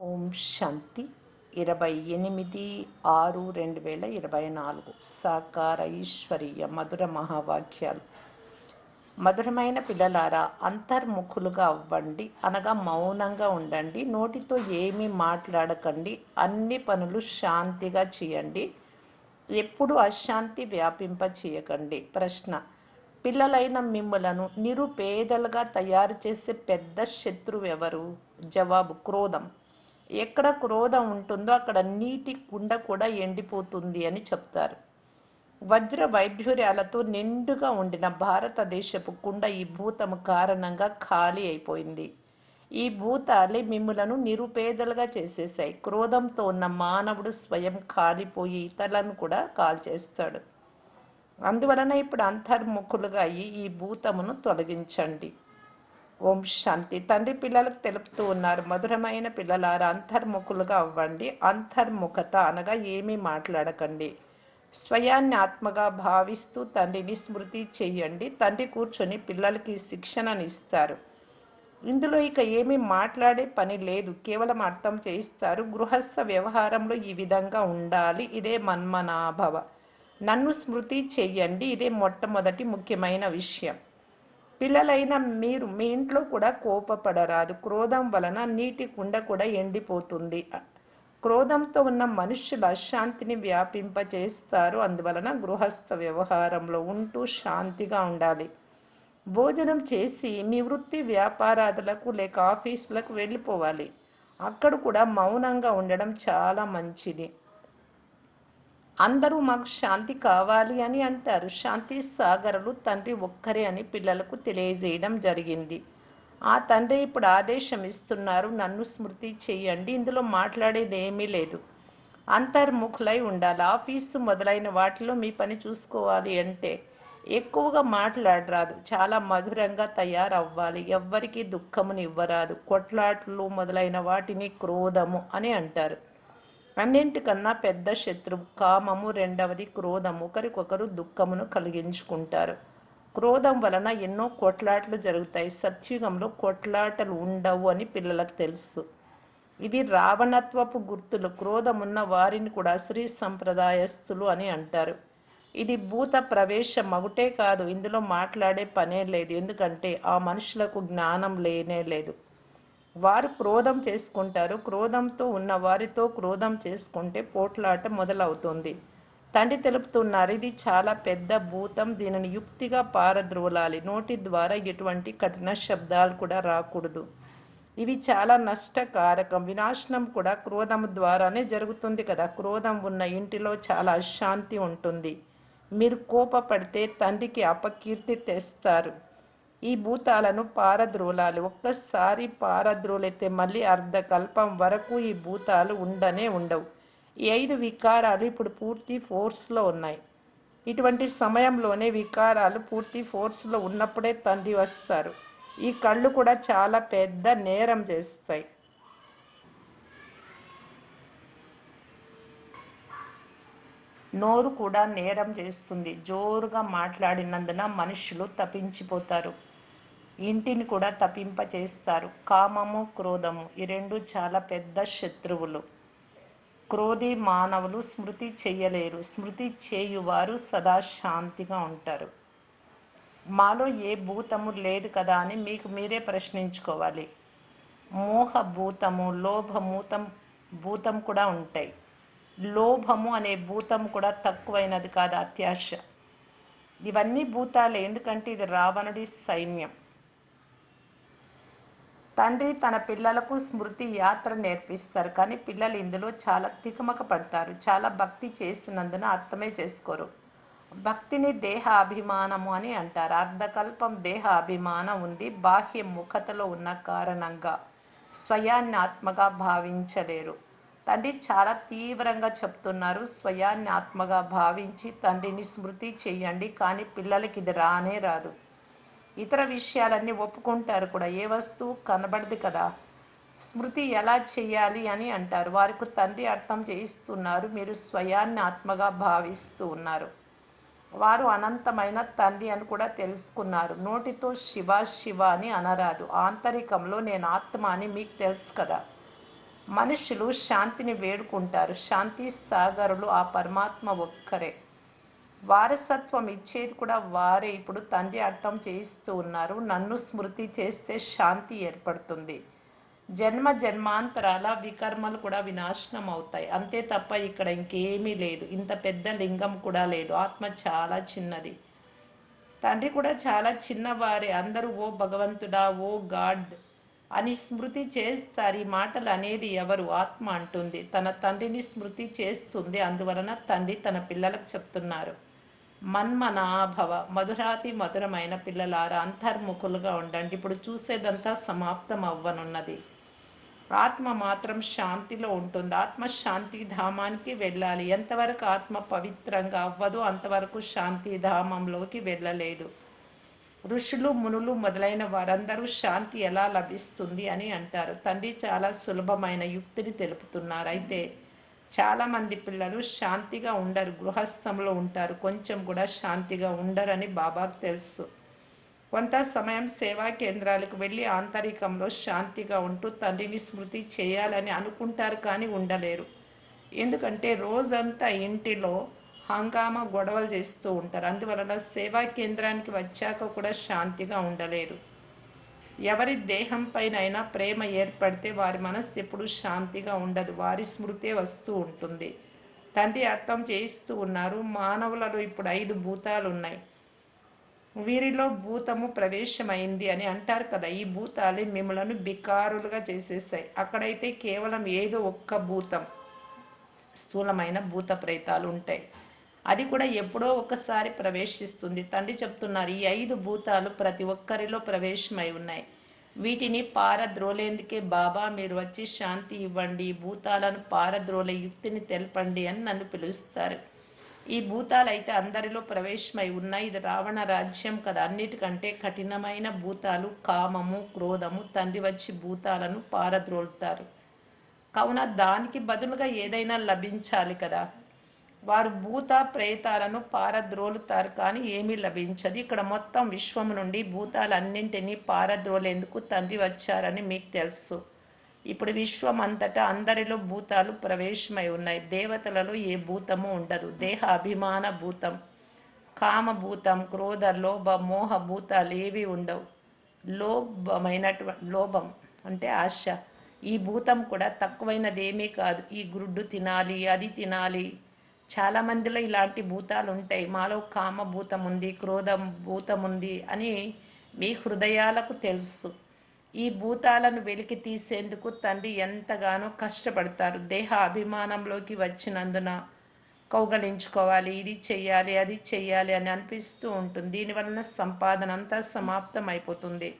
ఓం శాంతి. ఇరవై ఎనిమిది ఆరు రెండు వేల ఇరవై నాలుగు. సాకార ఈశ్వరీయ మధుర మహావాక్యాలు. మధురమైన పిల్లలారా అంతర్ముఖులుగా అవ్వండి. అనగా మౌనంగా ఉండండి. నోటితో ఏమీ మాట్లాడకండి. అన్ని పనులు శాంతిగా చేయండి. ఎప్పుడు అశాంతి వ్యాపింప చేయకండి. ప్రశ్న. పిల్లలైన మిమ్మలను నిరుపేదలుగా తయారు చేసే పెద్ద శత్రువు ఎవరు జవాబు. క్రోధం. ఎక్కడ క్రోధం ఉంటుందో అక్కడ నీటి కుండ కూడా ఎండిపోతుంది అని చెప్తారు. వజ్ర వైఢూర్యాలతో నిండుగా ఉండిన భారతదేశపు కుండ ఈ భూతము కారణంగా ఖాళీ అయిపోయింది. ఈ భూతాలే మిమ్ములను నిరుపేదలుగా చేసేసాయి క్రోధంతో ఉన్న మానవుడు స్వయం కాలిపోయి ఇతరులను కూడా కాల్చేస్తాడు. అందువలన ఇప్పుడు అంతర్ముఖులుగా అయ్యి ఈ భూతమును తొలగించండి. ఓం శాంతి. తండ్రి పిల్లలకు తెలుపుతూ ఉన్నారు. మధురమైన పిల్లలారా అంతర్ముఖులుగా అవ్వండి. అంతర్ముఖత అనగా ఏమీ మాట్లాడకండి. స్వయాన్ని ఆత్మగా భావిస్తూ తండ్రిని స్మృతి చేయండి. తండ్రి కూర్చొని పిల్లలకి శిక్షణనిస్తారు ఇందులో ఇక ఏమీ మాట్లాడే పని లేదు. కేవలం అర్థం చేయిస్తారు. గృహస్థ వ్యవహారంలో ఈ విధంగా ఉండాలి. ఇదే మన్మనాభవ. నన్ను స్మృతి చెయ్యండి ఇదే మొట్టమొదటి ముఖ్యమైన విషయం. పిల్లలైన మీరు మీ ఇంట్లో కూడా కోపపడరాదు. క్రోధం వలన నీటి కుండ కూడా ఎండిపోతుంది. క్రోధంతో ఉన్న మనుష్యులు అశాంతిని వ్యాపింపచేస్తారు అందువలన గృహస్థ వ్యవహారంలో ఉంటూ శాంతిగా ఉండాలి. భోజనం చేసి మీ వృత్తి వ్యాపారాదులకు లేక ఆఫీసులకు వెళ్ళిపోవాలి. అక్కడ కూడా మౌనంగా ఉండడం చాలా మంచిది. అందరూ మాకు శాంతి కావాలి అని అంటారు. శాంతి సాగరులు తండ్రి ఒక్కరే అని పిల్లలకు తెలియజేయడం జరిగింది. ఆ తండ్రి ఇప్పుడు ఆదేశం ఇస్తున్నారు. నన్ను స్మృతి చేయండి. ఇందులో మాట్లాడేది ఏమీ లేదు. అంతర్ముఖులై ఉండాలి. ఆఫీసు మొదలైన వాటిలో మీ పని చూసుకోవాలి అంటే ఎక్కువగా మాట్లాడరాదు. చాలా మధురంగా తయారవ్వాలి. ఎవ్వరికీ దుఃఖముని ఇవ్వరాదు కొట్లాట్లు మొదలైన వాటిని క్రోధము అని అంటారు. అన్నింటికన్నా పెద్ద శత్రువు కామము రెండవది క్రోధము. ఒకరికొకరు దుఃఖమును కలిగించుకుంటారు. క్రోధం వలన ఎన్నో కొట్లాటలు జరుగుతాయి. సత్యుగంలో కొట్లాటలు ఉండవు అని పిల్లలకు తెలుసు. ఇవి రావణత్వపు గుర్తులు. క్రోధమున్న వారిని కూడా శ్రీ సంప్రదాయస్తులు అని అంటారు. ఇది భూత ప్రవేశం. మగుటే కాదు ఇందులో మాట్లాడే పనే లేదు. ఎందుకంటే ఆ మనుషులకు జ్ఞానం లేనే లేదు. వారు క్రోధం చేసుకుంటారు. క్రోధంతో ఉన్న వారితో క్రోధం చేసుకుంటే పోట్లాట మొదలవుతుంది. తండ్రి తెలుపుతున్నారు ఇది చాలా పెద్ద భూతం దీనిని యుక్తిగా పారద్రోలాలి. నోటి ద్వారా ఎటువంటి కఠిన శబ్దాలు కూడా రాకూడదు. ఇవి చాలా నష్టకారకం. వినాశనం కూడా క్రోధం ద్వారానే జరుగుతుంది కదా. క్రోధం ఉన్న ఇంటిలో చాలా అశాంతి ఉంటుంది. మీరు కోపపడితే తండ్రికి అపకీర్తి తెస్తారు. ఈ భూతాలను పారద్రోలాలి. ఒక్కసారి పారద్రోలైతే మళ్ళీ అర్ధకల్పం వరకు ఈ భూతాలు ఉండనే ఉండవు. ఈ ఐదు వికారాలు ఇప్పుడు పూర్తి ఫోర్స్లో ఉన్నాయి. ఇటువంటి సమయంలోనే వికారాలు పూర్తి ఫోర్స్లో ఉన్నప్పుడే తండ్రి వస్తారు. ఈ కళ్ళు కూడా చాలా పెద్ద నేరం చేస్తాయి. నోరు కూడా నేరం చేస్తుంది. జోరుగా మాట్లాడినందున మనుషులు తప్పించిపోతారు. ఇంటిని కూడా తప్పింప చేస్తారు కామము క్రోధము ఈ రెండు చాలా పెద్ద శత్రువులు. క్రోధి మానవులు స్మృతి చేయలేరు. స్మృతి చేయువారు సదా శాంతిగా ఉంటారు. మాలో ఏ భూతము లేదు కదా అని మీకు మీరే ప్రశ్నించుకోవాలి. మోహ భూతము లోభమూతం భూతం కూడా ఉంటాయి. లోభము అనే భూతం కూడా తక్కువైనది కాదు అత్యాశ. ఇవన్నీ భూతాలే. ఎందుకంటే ఇది రావణుడి సైన్యం. తండ్రి తన పిల్లలకు స్మృతి యాత్ర నేర్పిస్తారు. కానీ పిల్లలు ఇందులో చాలా తికమక పడతారు. చాలా భక్తి చేసినందున అర్థమే చేసుకోరు. భక్తిని దేహ అభిమానము అని అంటారు. అర్ధకల్పం దేహ అభిమానం ఉంది. బాహ్య ముఖతలో ఉన్న కారణంగా స్వయాన్ని ఆత్మగా భావించలేరు. తండ్రి చాలా తీవ్రంగా చెప్తున్నారు. స్వయాన్ని ఆత్మగా భావించి తండ్రిని స్మృతి చేయండి. కానీ పిల్లలకి ఇది రానే రాదు. ఇతర విషయాలన్నీ ఒప్పుకుంటారు కూడా. ఏ వస్తువు కనబడదు కదా. స్మృతి ఎలా చేయాలి అని అంటారు. వారికి తండ్రి అర్థం చేయిస్తున్నారు. మీరు స్వయాన్ని ఆత్మగా భావిస్తూ ఉన్నారు. వారు అనంతమైన తండ్రి అని కూడా తెలుసుకున్నారు. నోటితో శివ శివ అని అనరాదు. ఆంతరికంలో నేను ఆత్మ అని మీకు తెలుసు కదా. మనుషులు శాంతిని వేడుకుంటారు. శాంతి సాగరులు ఆ పరమాత్మ ఒక్కరే. వారసత్వం ఇచ్చేది కూడా వారే. ఇప్పుడు తండ్రి అర్థం చేయిస్తూ ఉన్నారు నన్ను స్మృతి చేస్తే శాంతి ఏర్పడుతుంది. జన్మ జన్మాంతరాల వికర్మలు కూడా వినాశనం అవుతాయి. అంతే తప్ప ఇక్కడ ఇంకేమీ లేదు. ఇంత పెద్ద లింగం కూడా లేదు. ఆత్మ చాలా చిన్నది. తండ్రి కూడా చాలా చిన్నవారే. అందరూ ఓ భగవంతుడా ఓ గాడ్ అని స్మృతి చేస్తారు. ఈ మాటలు అనేది ఎవరు? ఆత్మ అంటుంది. తన తండ్రిని స్మృతి చేస్తుంది. అందువలన తండ్రి తన పిల్లలకు చెప్తున్నారు. మన్మనాభవ మధురాతి మధురమైన పిల్లలారా అంతర్ముఖులుగా ఉండండి. ఇప్పుడు చూసేదంతా సమాప్తం అవ్వనున్నది ఆత్మ మాత్రం శాంతిలో ఉంటుంది. ఆత్మ శాంతి ధామానికి వెళ్ళాలి. ఎంతవరకు ఆత్మ పవిత్రంగా అవ్వదో అంతవరకు శాంతి ధామంలోకి వెళ్ళలేదు. ఋషులు మునులు మొదలైన వారందరూ శాంతి ఎలా లభిస్తుంది అని అంటారు. తండ్రి చాలా సులభమైన యుక్తిని తెలుపుతున్నారు. అయితే చాలామంది పిల్లలు శాంతిగా ఉండరు గృహస్థంలో ఉంటారు. కొంచెం కూడా శాంతిగా ఉండరని బాబాకు తెలుసు. కొంత సమయం సేవా కేంద్రాలకు వెళ్ళి ఆంతరికంలో శాంతిగా ఉంటూ తండ్రిని స్మృతి చేయాలని అనుకుంటారు కానీ ఉండలేరు. ఎందుకంటే రోజంతా ఇంటిలో హంగామా గొడవలు చేస్తూ ఉంటారు. అందువలన సేవా కేంద్రానికి వచ్చాక కూడా శాంతిగా ఉండలేరు. ఎవరి దేహంపైనైనా ప్రేమ ఏర్పడితే వారి మనస్సు ఎప్పుడు శాంతిగా ఉండదు. వారి స్మృతే వస్తూ ఉంటుంది. తండ్రి అర్థం చేయిస్తూ ఉన్నారు. మానవులలో ఇప్పుడు ఐదు భూతాలు ఉన్నాయి వీరిలో భూతము ప్రవేశమైంది అని అంటారు కదా. ఈ భూతాలే మిమ్మలను బికారులుగా చేసేసాయి. అక్కడైతే కేవలం ఏదో ఒక్క భూతం స్థూలమైన భూత ప్రేతాలు ఉంటాయి. అది కూడా ఎప్పుడో ఒకసారి ప్రవేశిస్తుంది. తండ్రి చెప్తున్నారు ఈ ఐదు భూతాలు ప్రతి ఒక్కరిలో ప్రవేశమై ఉన్నాయి. వీటిని పారద్రోలేందుకే బాబా మీరు వచ్చి శాంతి ఇవ్వండి ఈ భూతాలను పారద్రోలే యుక్తిని తెలపండి అని నన్ను పిలుస్తారు. ఈ భూతాలు అయితే అందరిలో ప్రవేశమై ఉన్నాయి. ఇది రావణ రాజ్యం కదా. అన్నిటికంటే కఠినమైన భూతాలు కామము క్రోధము తండ్రి వచ్చి భూతాలను పారద్రోలుతారు. కావున దానికి బదులుగా ఏదైనా లభించాలి కదా. వారు భూత ప్రేతాలను పారద్రోలుతారు కానీ ఏమీ లభించదు. ఇక్కడ మొత్తం విశ్వం నుండి భూతాలన్నింటినీ పారద్రోలేందుకు తండ్రి వచ్చారని మీకు తెలుసు. ఇప్పుడు విశ్వం అంతటా అందరిలో భూతాలు ప్రవేశమై ఉన్నాయి. దేవతలలో ఏ భూతము ఉండదు. దేహ అభిమాన భూతం కామభూతం క్రోధ లోభ మోహ భూతాలు ఏవి ఉండవు. లోభమైనటువంటి లోభం అంటే ఆశ. ఈ భూతం కూడా తక్కువైనదేమీ కాదు. ఈ గుడ్డు తినాలి అది తినాలి చాలా మందిలో ఇలాంటి భూతాలు ఉంటాయి. మాలో కామ భూతం ఉంది క్రోధం భూతం ఉంది అని మీ హృదయాలకు తెలుసు. ఈ భూతాలను వెలికి తీసేందుకు తండ్రి ఎంతగానో కష్టపడతారు. దేహ అభిమానంలోకి వచ్చినందున కౌగలించుకోవాలి. ఇది చెయ్యాలి అది చెయ్యాలి అని అనిపిస్తూ ఉంటుంది. దీనివలన సంపాదన అంతా సమాప్తం అయిపోతుంది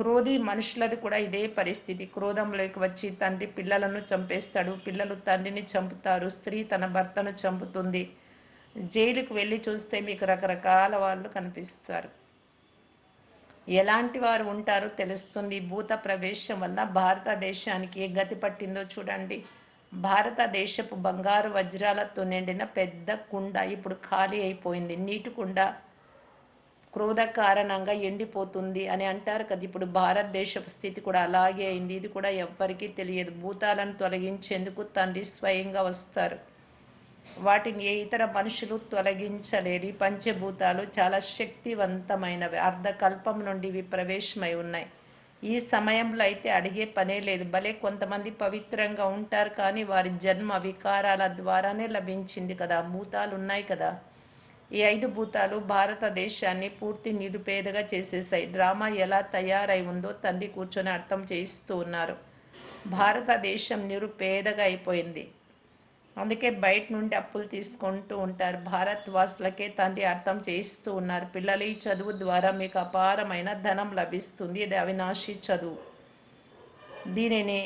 క్రోధి మనుషులది కూడా ఇదే పరిస్థితి. క్రోధంలోకి వచ్చి తండ్రి పిల్లలను చంపేస్తాడు. పిల్లలు తండ్రిని చంపుతారు. స్త్రీ తన భర్తను చంపుతుంది. జైలుకు వెళ్ళి చూస్తే మీకు రకరకాల వాళ్ళు కనిపిస్తారు. ఎలాంటి వారు ఉంటారో తెలుస్తుంది. భూత ప్రవేశం వల్ల భారతదేశానికి ఏ గతి పట్టిందో చూడండి. భారతదేశపు బంగారు వజ్రాలతో నిండిన పెద్ద కుండ ఇప్పుడు ఖాళీ అయిపోయింది. నీటి కుండ క్రోధ కారణంగా ఎండిపోతుంది అని అంటారు కదా. ఇప్పుడు భారతదేశపు స్థితి కూడా అలాగే అయింది. ఇది కూడా ఎవ్వరికీ తెలియదు. భూతాలను తొలగించేందుకు తండ్రి స్వయంగా వస్తారు. వాటిని ఏ ఇతర మనుషులు తొలగించలేరు. ఈ పంచభూతాలు చాలా శక్తివంతమైనవి. అర్ధకల్పం నుండి ఇవి ప్రవేశమై ఉన్నాయి. ఈ సమయంలో అయితే అడిగే పనే లేదు. భలే కొంతమంది పవిత్రంగా ఉంటారు కానీ వారి జన్మ వికారాల ద్వారానే లభించింది కదా. భూతాలు ఉన్నాయి కదా. ఈ ఐదు భూతాలు భారతదేశాన్ని పూర్తి నిరుపేదగా చేసేసాయి డ్రామా ఎలా తయారై ఉందో తండ్రి కూర్చొని అర్థం చేయిస్తూ ఉన్నారు. భారతదేశం నిరుపేదగా అయిపోయింది. అందుకే బయట నుండి అప్పులు తీసుకుంటూ ఉంటారు. భారత్ వాసులకే తండ్రి అర్థం చేయిస్తూ ఉన్నారు. పిల్లలు ఈ చదువు ద్వారా మీకు అపారమైన ధనం లభిస్తుంది. ఇది అవినాశి చదువు. దీనిని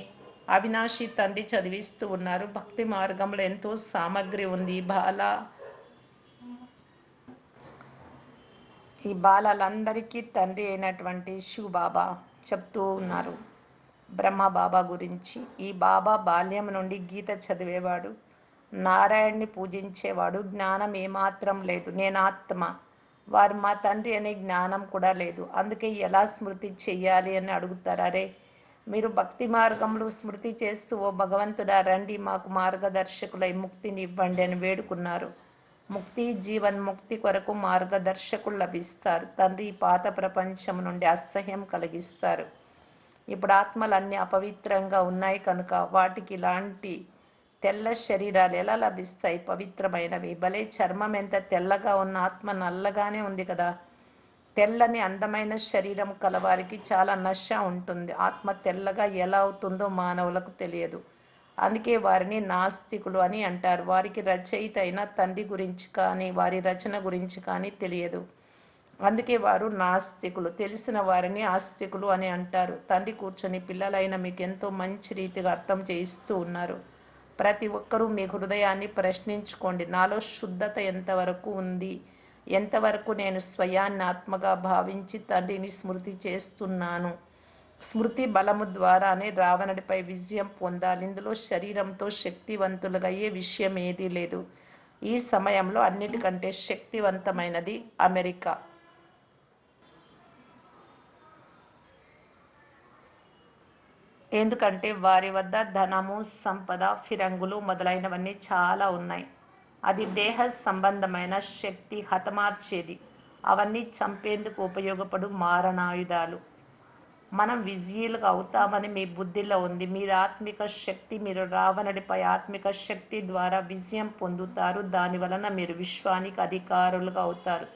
అవినాశి తండ్రి చదివిస్తూ ఉన్నారు. భక్తి మార్గంలో ఎంతో సామగ్రి ఉంది. బాల ఈ బాలలందరికీ తండ్రి అయినటువంటి శివు బాబా చెప్తూ ఉన్నారు. బ్రహ్మ బాబా గురించి. ఈ బాబా బాల్యం నుండి గీత చదివేవాడు. నారాయణ్ణి పూజించేవాడు. జ్ఞానం ఏమాత్రం లేదు. నేను ఆత్మ. వారు మా తండ్రి అనే జ్ఞానం కూడా లేదు. అందుకే ఎలా స్మృతి చెయ్యాలి అని అడుగుతారు. అరే మీరు భక్తి మార్గంలో స్మృతి చేస్తూ ఓ భగవంతుడా రండి మాకు మార్గదర్శకులై ముక్తిని ఇవ్వండి అని వేడుకున్నారు. ముక్తి జీవన్ ముక్తి కొరకు మార్గదర్శకులు లభిస్తారు. తండ్రి పాత ప్రపంచం నుండి అసహ్యం కలిగిస్తారు. ఇప్పుడు ఆత్మలు అన్నీ అపవిత్రంగా ఉన్నాయి కనుక వాటికి ఇలాంటి తెల్ల శరీరాలు ఎలా లభిస్తాయి? పవిత్రమైనవి. భలే చర్మం ఎంత తెల్లగా ఉన్న ఆత్మ నల్లగానే ఉంది కదా. తెల్లని అందమైన శరీరం కలవారికి చాలా నశ ఉంటుంది. ఆత్మ తెల్లగా ఎలా అవుతుందో మానవులకు తెలియదు. అందుకే వారిని నాస్తికులు అని అంటారు. వారికి రచయిత అయిన తండ్రి గురించి కానీ వారి రచన గురించి కానీ తెలియదు. అందుకే వారు నాస్తికులు. తెలిసిన వారిని ఆస్తికులు అని అంటారు. తండ్రి కూర్చొని పిల్లలైన మీకు ఎంతో మంచి రీతిగా అర్థం చేయిస్తూ ఉన్నారు. ప్రతి ఒక్కరూ మీ హృదయాన్ని ప్రశ్నించుకోండి. నాలో శుద్ధత ఎంతవరకు ఉంది? ఎంతవరకు నేను స్వయాన్ని ఆత్మగా భావించి తండ్రిని స్మృతి చేస్తున్నాను? స్మృతి బలము ద్వారానే రావణుడిపై విజయం పొందాలి. ఇందులో శరీరంతో శక్తివంతులుగా అయ్యే విషయం ఏదీ లేదు. ఈ సమయంలో అన్నిటికంటే శక్తివంతమైనది అమెరికా. ఎందుకంటే వారి వద్ద ధనము సంపద ఫిరంగులు మొదలైనవన్నీ చాలా ఉన్నాయి. అది దేహ సంబంధమైన శక్తి హతమార్చేది. అవన్నీ చంపేందుకు ఉపయోగపడు మారణాయుధాలు. మనం విజయులుగా అవుతామని మీ బుద్ధిలో ఉంది. మీ ఆత్మిక శక్తి మీరు రావణుడిపై ఆత్మిక శక్తి ద్వారా విజయం పొందుతారు. దాని వలన మీరు విశ్వానికి అధికారులుగా అవుతారు.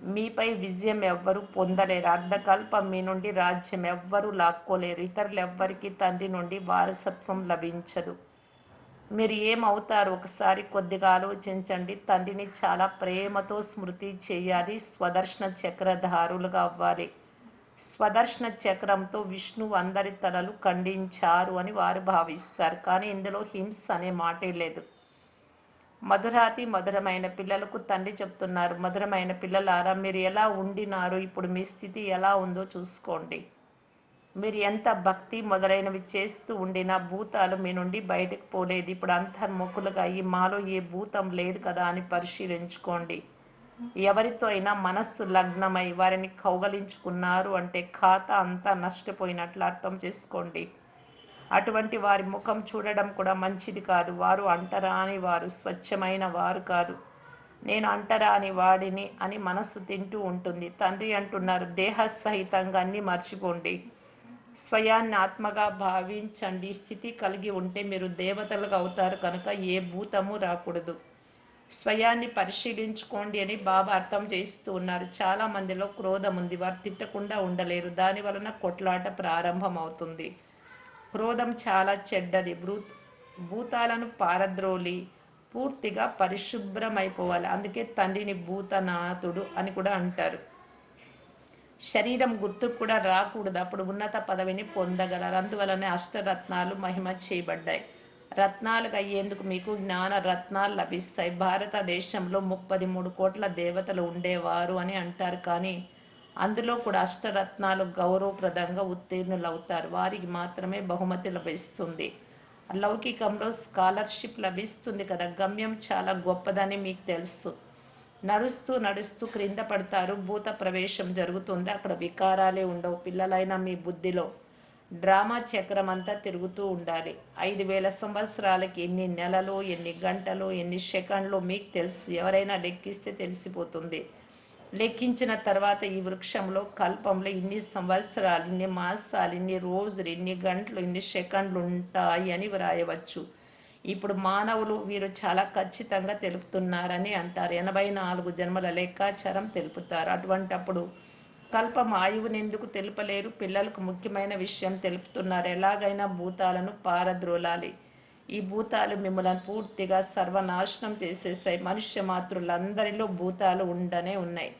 మీపై విజయం ఎవ్వరూ పొందలేరు. అర్ధకల్పం మీ నుండి రాజ్యం ఎవ్వరూ లాక్కోలేరు. ఇతరులు ఎవ్వరికీ తండ్రి నుండి వారసత్వం లభించదు. మీరు ఏమవుతారు ఒకసారి కొద్దిగా ఆలోచించండి. తండ్రిని చాలా ప్రేమతో స్మృతి చేయాలి. స్వదర్శన చక్రధారులుగా అవ్వాలి. స్వదర్శన చక్రంతో విష్ణువు అందరి తలలు ఖండించారు అని వారు భావిస్తారు. కానీ ఇందులో హింస అనే మాటే లేదు. మధురాతి మధురమైన పిల్లలకు తండ్రి చెప్తున్నారు. మధురమైన పిల్లలారా మీరు ఎలా ఉండినారు? ఇప్పుడు మీ స్థితి ఎలా ఉందో చూసుకోండి. మీరు ఎంత భక్తి మొదలైనవి చేస్తూ ఉండినా భూతాలు మీ నుండి బయటకు పోలేదు. ఇప్పుడు అంతర్ముఖులుగా ఈ మాలో ఏ భూతం లేదు కదా అని పరిశీలించుకోండి. ఎవరితో అయినా మనస్సు లగ్నమై వారిని కౌగలించుకున్నారు అంటే ఖాతా అంతా నష్టపోయినట్లు అర్థం చేసుకోండి. అటువంటి వారి ముఖం చూడడం కూడా మంచిది కాదు. వారు అంటరాని వారు స్వచ్ఛమైన వారు కాదు. నేను అంటరాని వాడిని అని మనస్సు తింటూ ఉంటుంది. తండ్రి అంటున్నారు దేహ సహితంగా అన్నీ మర్చిపోండి. స్వయాన్ని ఆత్మగా భావించండి. స్థితి కలిగి ఉంటే మీరు దేవతలుగా అవుతారు కనుక ఏ భూతము రాకూడదు. స్వయాన్ని పరిశీలించుకోండి అని బాబా అర్థం చేస్తూ ఉన్నారు. చాలా మందిలో క్రోధం ఉంది. వారు తిట్టకుండా ఉండలేరు. దాని వలన కొట్లాట ప్రారంభం అవుతుంది క్రోధం చాలా చెడ్డది. భూ భూతాలను పారద్రోలి పూర్తిగా పరిశుభ్రమైపోవాలి. అందుకే తండ్రిని భూతనాథుడు అని కూడా అంటారు. శరీరం గుర్తుకు కూడా రాకూడదు. అప్పుడు ఉన్నత పదవిని పొందగలరు. అందువలనే అష్టరత్నాలు మహిమ చేయబడ్డాయి. రత్నాలుగా అయ్యేందుకు మీకు జ్ఞాన రత్నాలు లభిస్తాయి. భారతదేశంలో ముప్పది మూడు కోట్ల దేవతలు ఉండేవారు అని అంటారు. కానీ అందులో కూడా అష్టరత్నాలు గౌరవప్రదంగా ఉత్తీర్ణులవుతారు. వారికి మాత్రమే బహుమతి లభిస్తుంది. లౌకికంలో స్కాలర్షిప్ లభిస్తుంది కదా. గమ్యం చాలా గొప్పదని మీకు తెలుసు. నడుస్తూ నడుస్తూ క్రింద పడతారు. భూత ప్రవేశం జరుగుతుంది. అక్కడ వికారాలే ఉండవు. పిల్లలైన మీ బుద్ధిలో డ్రామా చక్రం అంతా తిరుగుతూ ఉండాలి. ఐదు వేల సంవత్సరాలకి ఎన్ని నెలలు ఎన్ని గంటలు ఎన్ని సెకండ్లు మీకు తెలుసు. ఎవరైనా లెక్కిస్తే తెలిసిపోతుంది. లెక్కించిన తర్వాత ఈ వృక్షంలో కల్పంలో ఇన్ని సంవత్సరాలు ఇన్ని మాసాలు ఇన్ని రోజులు ఇన్ని గంటలు ఇన్ని సెకండ్లు ఉంటాయి అని వ్రాయవచ్చు. ఇప్పుడు మానవులు వీరు చాలా ఖచ్చితంగా తెలుపుతున్నారని అంటారు. ఎనభై నాలుగు జన్మల లెక్కాచారం తెలుపుతారు. అటువంటప్పుడు కల్పం ఆయువునెందుకు తెలుపలేరు? పిల్లలకు ముఖ్యమైన విషయం తెలుపుతున్నారు. ఎలాగైనా భూతాలను పారద్రోలాలి. ఈ భూతాలు మిమ్మల్ని పూర్తిగా సర్వనాశనం చేసేసాయి. మనుష్య మాతృలందరిలో భూతాలు ఉండనే ఉన్నాయి.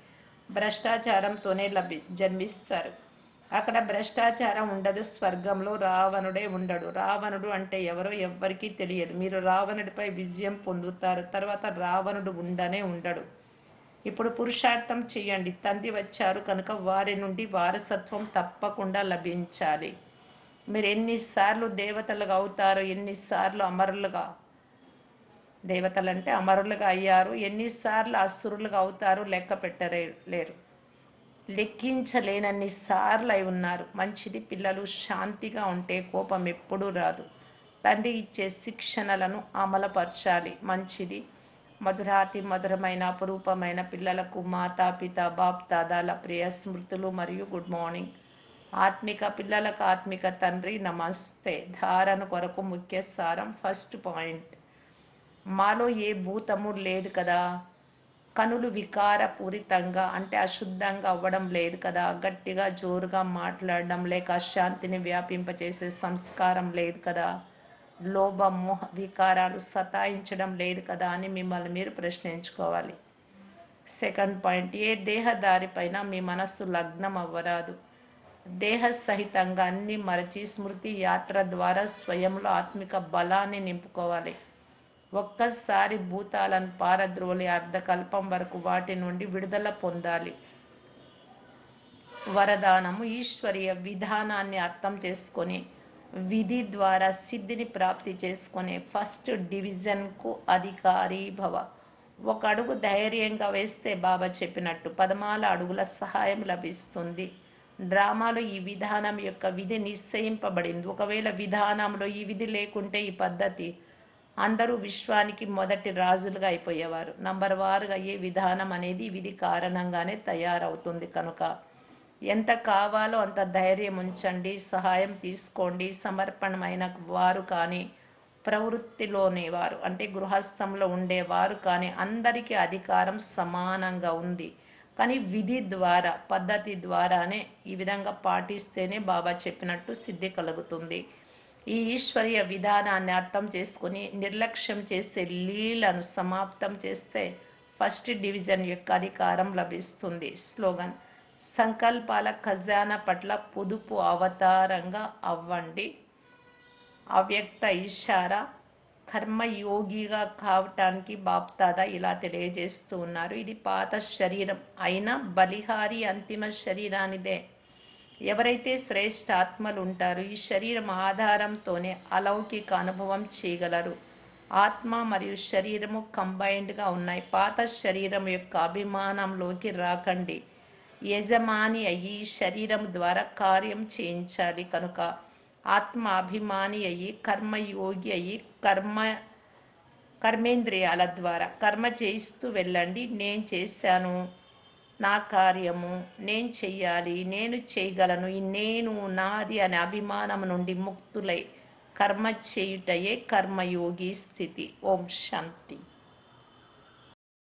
భ్రష్టాచారంతోనే లభి జన్మిస్తారు. అక్కడ భ్రష్టాచారం ఉండదు. స్వర్గంలో రావణుడే ఉండడు. రావణుడు అంటే ఎవరో ఎవ్వరికీ తెలియదు. మీరు రావణుడిపై విజయం పొందుతారు. తర్వాత రావణుడు ఉండనే ఉండడు. ఇప్పుడు పురుషార్థం చేయండి. తండ్రి వచ్చారు కనుక వారి నుండి వారసత్వం తప్పకుండా లభించాలి. మీరు ఎన్నిసార్లు దేవతలుగా అవుతారు? ఎన్నిసార్లు అమరులుగా? దేవతలంటే అమరులుగా అయ్యారు. ఎన్నిసార్లు అసురులుగా అవుతారు? లెక్క పెట్టరే లేరు. లెక్కించలేనన్ని సార్లు అయి ఉన్నారు. మంచిది పిల్లలు శాంతిగా ఉంటే కోపం ఎప్పుడూ రాదు. తండ్రి ఇచ్చే శిక్షణలను అమలుపరచాలి. మంచిది మధురాతి మధురమైన అపురూపమైన పిల్లలకు మాతా పిత బాప్ దాదాల ప్రియ స్మృతులు మరియు గుడ్ మార్నింగ్. ఆత్మిక పిల్లలకు ఆత్మిక తండ్రి నమస్తే. ధారణ కొరకు ముఖ్య సారం ఫస్ట్ పాయింట్. మాలో ఏ భూతము లేదు కదా? కనులు వికారపూరితంగా అంటే అశుద్ధంగా అవ్వడం లేదు కదా? గట్టిగా జోరుగా మాట్లాడడం లేక అశాంతిని వ్యాపింపచేసే సంస్కారం లేదు కదా? లోభ మోహ వికారాలు సతాయించడం లేదు కదా అని మిమ్మల్ని మీరు ప్రశ్నించుకోవాలి. సెకండ్ పాయింట్ ఏ దేహదారిపైన మీ మనస్సు లగ్నం అవ్వరాదు? దేహ సహితంగా అన్ని మరచి స్మృతి యాత్ర ద్వారా స్వయంలో ఆత్మిక బలాన్ని నింపుకోవాలి. ఒక్కసారి భూతాలను పారద్రోలి అర్ధకల్పం వరకు వాటి నుండి విడుదల పొందాలి. వరదానము ఈశ్వరీయ విధానాన్ని అర్థం చేసుకొని విధి ద్వారా సిద్ధిని ప్రాప్తి చేసుకునే ఫస్ట్ డివిజన్కు అధికారి భవ. ఒక అడుగు ధైర్యంగా వేస్తే బాబా చెప్పినట్టు పదమాల అడుగుల సహాయం లభిస్తుంది. డ్రామాలో ఈ విధానం యొక్క విధి నిశ్చయింపబడింది. ఒకవేళ విధానంలో ఈ విధి లేకుంటే ఈ పద్ధతి అందరూ విశ్వానికి మొదటి రాజులుగా అయిపోయేవారు. నంబర్ వారుగా ఏ విధానం అనేది విధి కారణంగానే తయారవుతుంది కనుక ఎంత కావాలో అంత ధైర్యం ఉంచండి సహాయం తీసుకోండి సమర్పణమైన వారు కానీ ప్రవృత్తిలోని వారు అంటే గృహస్థంలో ఉండేవారు కానీ అందరికీ అధికారం సమానంగా ఉంది. కానీ విధి ద్వారా పద్ధతి ద్వారానే ఈ విధంగా పాటిస్తేనే బాబా చెప్పినట్టు సిద్ధి కలుగుతుంది. ఈ ఈశ్వరీయ విధానాన్ని అర్థం చేసుకుని నిర్లక్ష్యం చేసే లీలను సమాప్తం చేస్తే ఫస్ట్ డివిజన్ యొక్క అధికారం లభిస్తుంది. స్లోగన్ సంకల్పాల ఖజానా పట్ల పొదుపు అవతారంగా అవ్వండి. అవ్యక్త ఇషారా కర్మయోగిగా కావటానికి బాప్తాదా ఇలా తెలియజేస్తూ ఉన్నారు. ఇది పాత శరీరం అయినా బలిహారి అంతిమ శరీరానిదే. ఎవరైతే శ్రేష్ఠ ఆత్మలు ఉంటారో ఈ శరీరం ఆధారంతోనే అలౌకిక అనుభవం చేయగలరు. ఆత్మ మరియు శరీరము కంబైన్డ్గా ఉన్నాయి. పాత శరీరం యొక్క అభిమానంలోకి రాకండి. యజమాని అయ్యి శరీరం ద్వారా కార్యం చేయించాలి కనుక. ఆత్మ అభిమాని అయ్యి కర్మయోగి అయ్యి కర్మ కర్మేంద్రియాల ద్వారా కర్మ చేయిస్తూ వెళ్ళండి. నేను చేశాను నా కార్యము నేను చెయ్యాలి నేను చేయగలను. నేను నాది అనే అభిమానం నుండి ముక్తులై కర్మ చేయుటయే కర్మయోగి స్థితి. ఓం శాంతి.